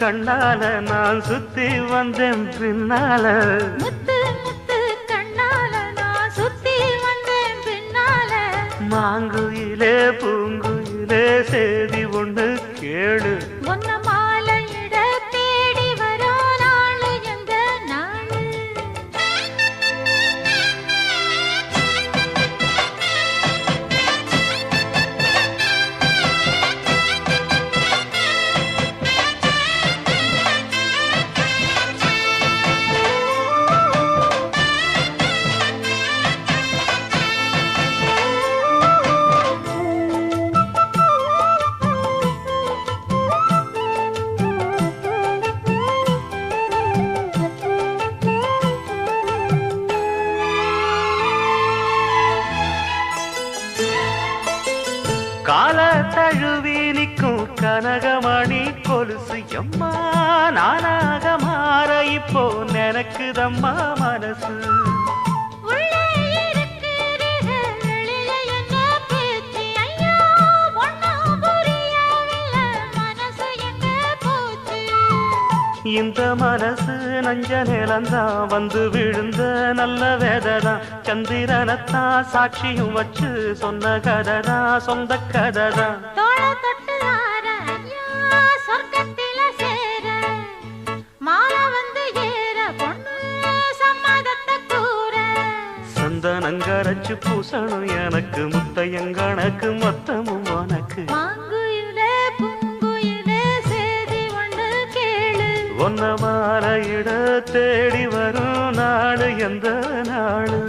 கண்ணால நான் சுத்தி வந்தேன் பின்னால. முத்து முத்து கண்ணால நான் சுத்தி வந்தேன் பின்னால. மாங்குயிலே பூங்குயிலே இந்த மனசு நஞ்ச நிலந்தான் வந்து விழுந்த நல்ல வேததான் சந்திரனத்தான் சாட்சியும் வச்சு சொன்ன கதைதான் சொந்த கதைதான் சந்தனங்கரைச்சு பூசணும் எனக்கு முத்தையங்கணக்கு மொத்தமும் உனக்கு. கேளு ஒன்ன மாலையிட தேடி வரும் நாடு எந்த நாடு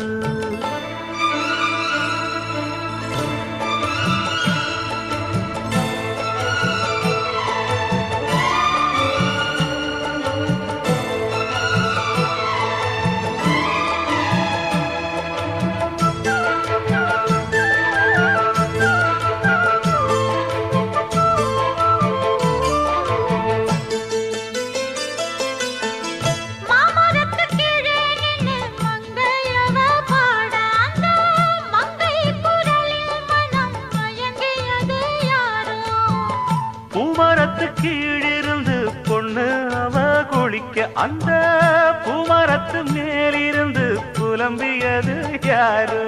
பூமரத்து கீழிருந்து பொண்ணு அவ குளிக்க அந்த பூமரத்து மேலிருந்து புலம்பியது யாரு?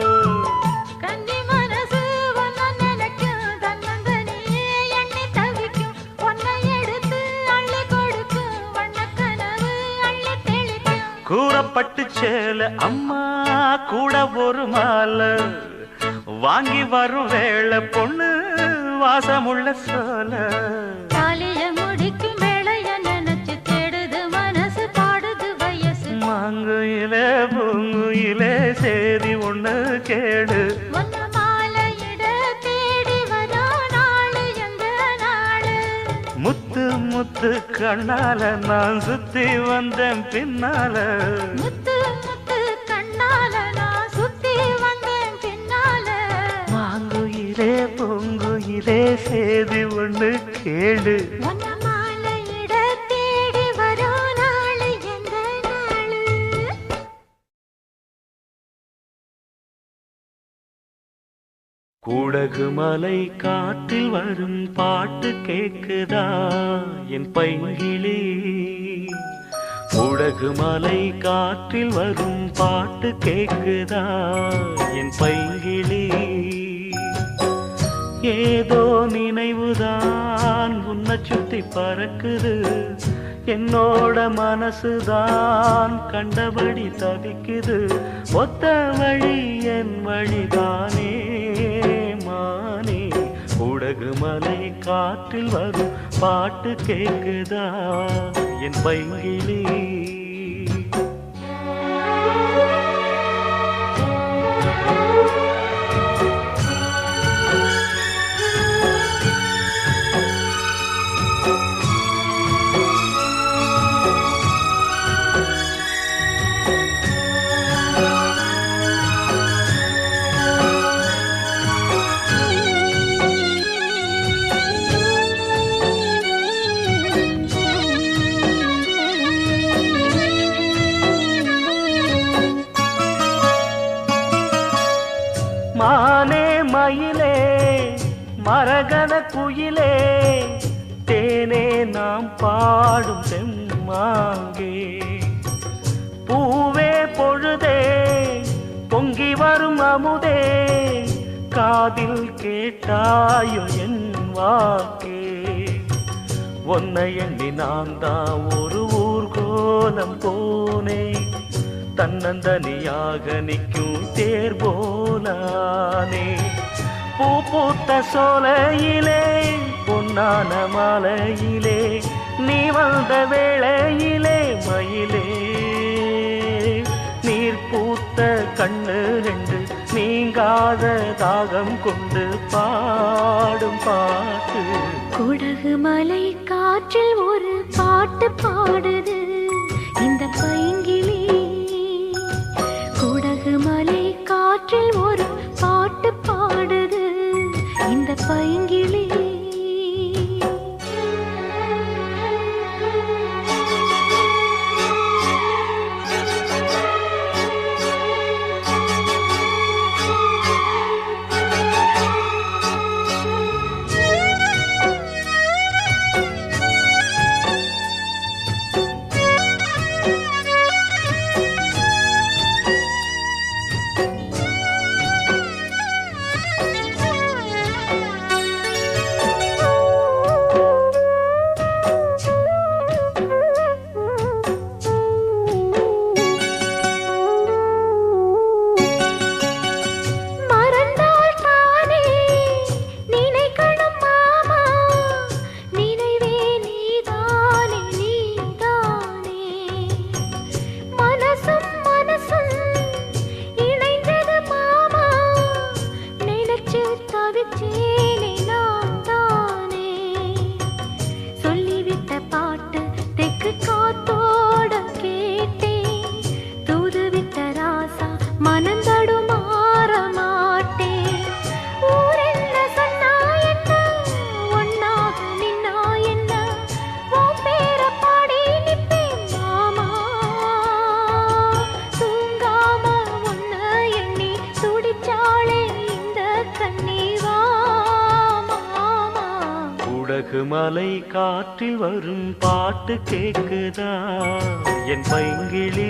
கூறப்பட்டு சேல அம்மா கூட ஒரு மாலை. வாங்கி வரும் வேளை பொண்ணு வாசமுள்ள சோல தாலிய முடிக்கும் வேளைய நினைச்சு தேடுது மனசு பாடுது வயசு. மாங்குயிலே பூங்குயிலே சேதி ஒண்ணு கேடு. முத்து முத்து கண்ணால நான் சுத்தி வந்தேன் பின்னால. முத்து முத்து கண்ணால நான் சுத்தி வந்தேன் பின்னால. மாங்குயிலே பூங்குயிலே சேதி எந்த நாளு? கூடகு மலை காற்றில் வரும் பாட்டு கேக்குதா? என் பைங்கிளி. கூடகு மலை காற்றில் வரும் பாட்டு கேக்குதா? என் பைங்கிளி. ஏதோ நினைவுதான் உன்னை சுத்தி பறக்குது. என்னோட மனசுதான் கண்டபடி தவிக்குது. ஒத்த வழி என் வழிதானே மானே. உடகு மலை காற்றில் வரும் பாட்டு கேக்குதா? என் பைங்கிலே நாம் பாடும் செம்மாங்கே. பூவே பொழுதே பொங்கி வரும் அமுதே காதில் கேட்டாயோ என் வாக்கே. உன்னை எண்ணி நான் தான் ஒரு ஊர்கோலம் போனே தன்னந்தனியாக நிற்கும் தேர் போலானே. பூ பூத்த சோலையிலே பொன்னான மாலையிலே நீ வந்த வேளையிலே மயிலே. நீர் பூத்த கண்ணு ரெண்டு நீங்காத தாகம் கொண்டு பாடும் பாட்டு. குடகு மலை காற்றில் ஒரு பாட்டு பாடுது. இந்த பைங்கிளி குடகு மலை காற்றில் ஒரு இந்த வரும் பாட்டு கேக்குதா? என் பைங்கிலே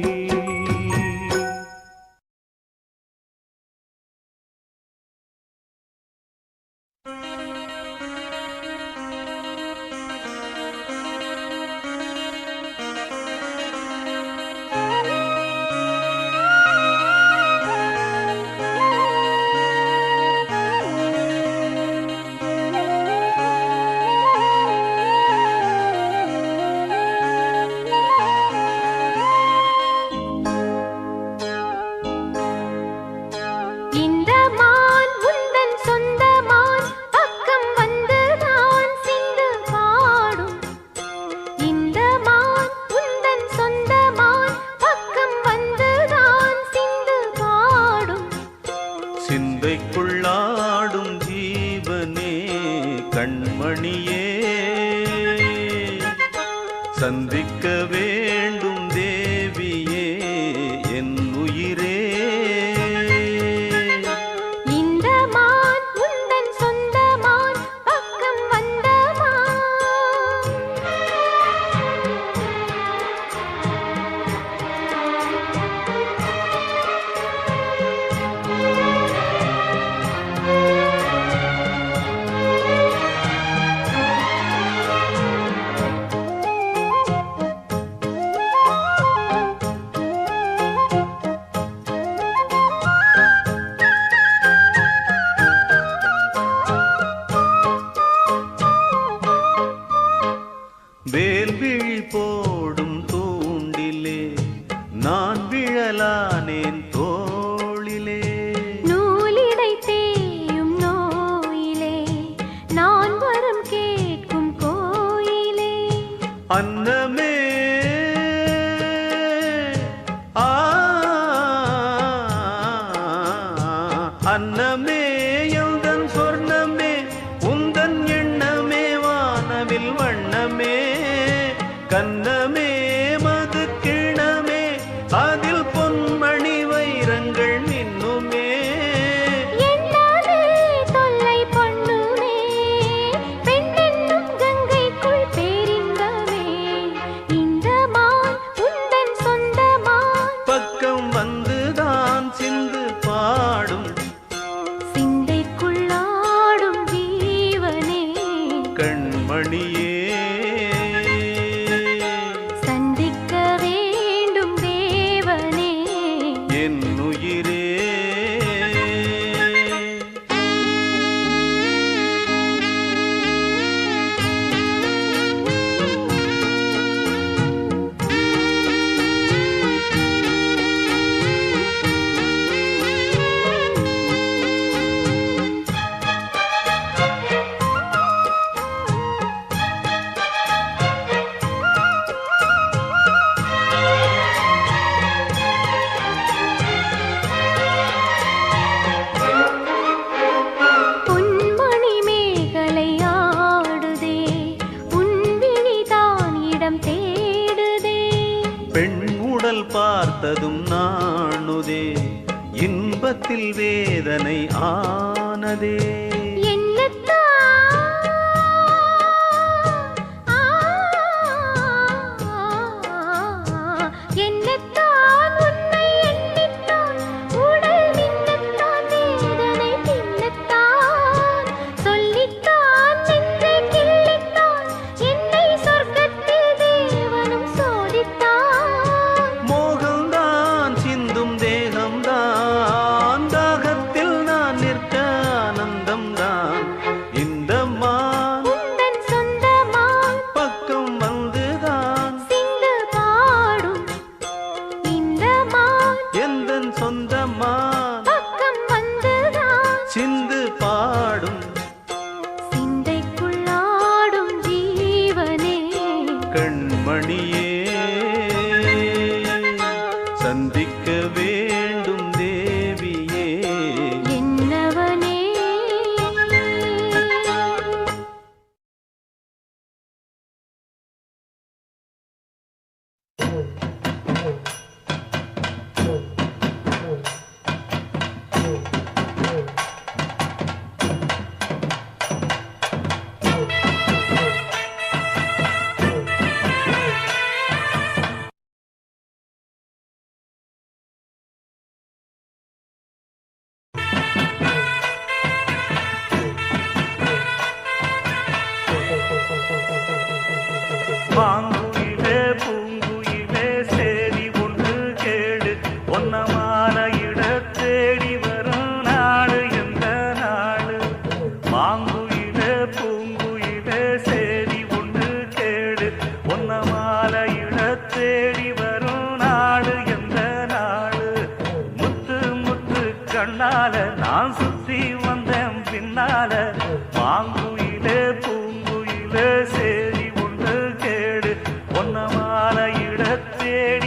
அன்பு கண்மணியே இட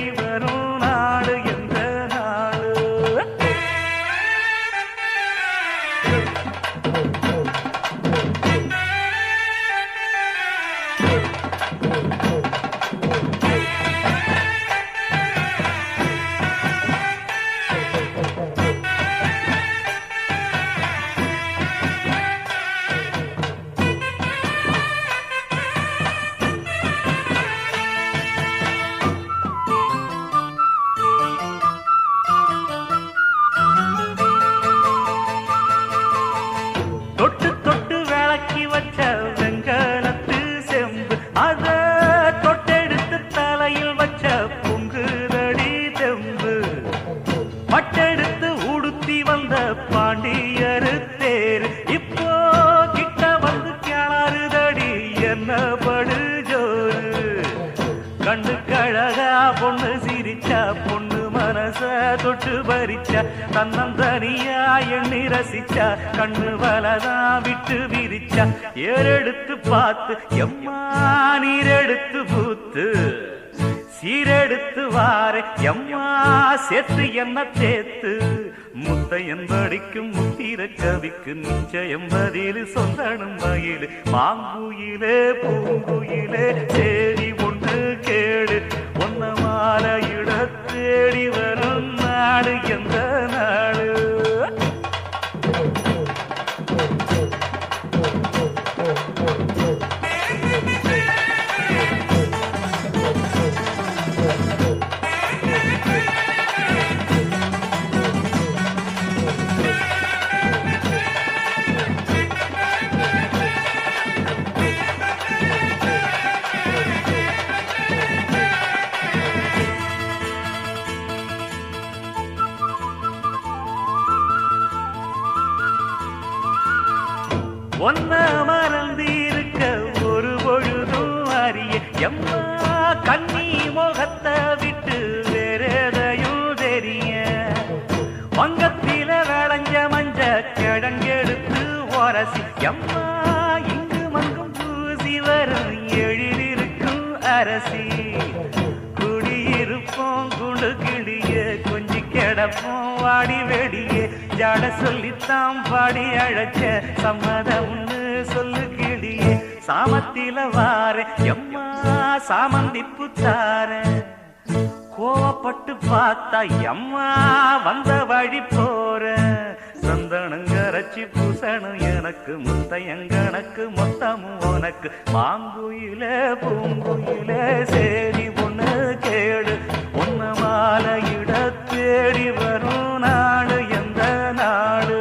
பார்த்து எம்மா நீரெடுத்து பூத்து சீரெடுத்து வார எம்மா சேர்த்து என்ன தேத்து முத்தையன் படிக்கும் முத்திர கவிக்கு நிச்சயம் பதில் சொந்தனும் மயிலு மாங்குயிலே பூங்குயிலே தேடி ஒன்று கேடு ஒன்ன மாலையிட தேடி வரும் நாடு எந்த நாடு? குடியிருப்போம் குண்டு கிளிய கொஞ்சி கிடப்போம் வாடி வெடிய. ஜாட சொல்லித்தான் பாடி அழைச்ச சம்மதம்னு சொல்லு கிளியே. சாமத்தில வார எம்மா சாமந்திப்பு தார. கோவப்பட்டு பார்த்தா எம்மா வந்த வழி போற சந்தனங்கரைச்சி பூசணும் எனக்கு முத்தையங்கனக்கு மொத்தமும் உனக்கு. மாங்குயில பூங்குயில சரி ஒன்று கேடு. உன்ன மாலையிட தேடி வரும் நாடு எந்த நாடு?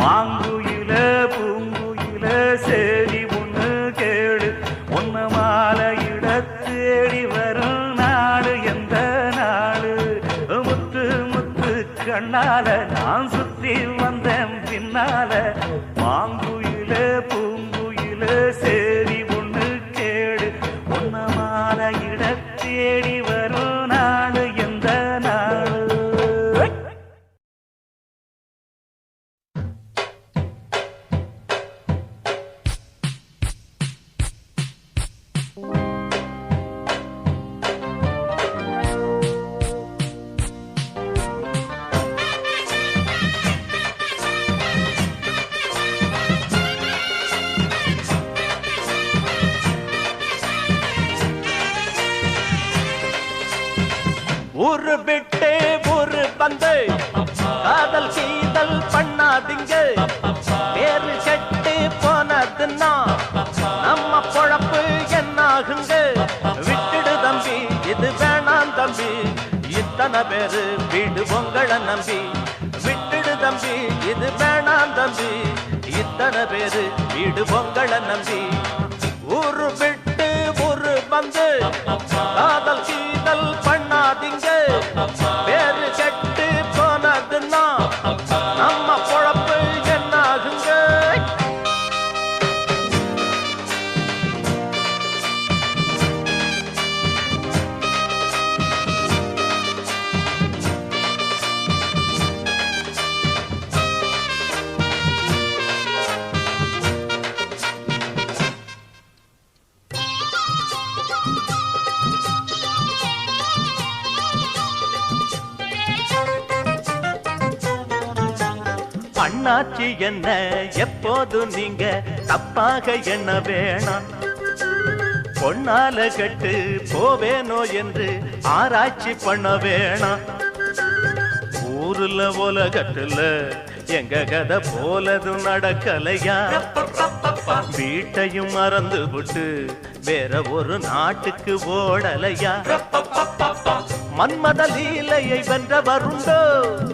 மாங்குயில பூங்குயில சேரி ஒண்ணு கேடு உன்ன மாலையிட தேடி வரும் நாடு எந்த நாடு? முத்து முத்து கண்ணால ஊரு விட்டே ஊரு வந்து காதல் கீதல் பண்ணாதீங்க. வேறு கெட்டு போனதுன்னா நம்ம பொழப்பு என்னாகுங்க? விட்டுடு தம்பி இது வேணாம் தம்பி. இத்தனை பேரு வீடு உங்களை நம்பி. விட்டுடு தம்பி இது வேணாம் தம்பி. இத்தனை பேரு வீடு உங்களை நம்பி. ஊரு விட்டு ஊரு வந்து காதல் சீதல் பண்ணாதீங்க. அண்ணாச்சி என்ன? எப்போதும் நீங்க தப்பாக என்ன வேணாம்? பொன்னால கட்டு போவேனோ என்று ஆராய்ச்சி பண்ண வேணாம். ஊருல உலகத்துல எங்க கதை போலதும் நடக்கலையா? வீட்டையும் மறந்து விட்டு வேற ஒரு நாட்டுக்கு ஓடலையா? மன்மத லீலையை வென்றவருண்டோ?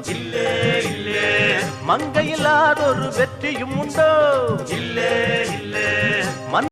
இல்லே இல்லே. மங்கையில்லாதொரு வெற்றியும் உண்டோ? இல்லே இல்லே.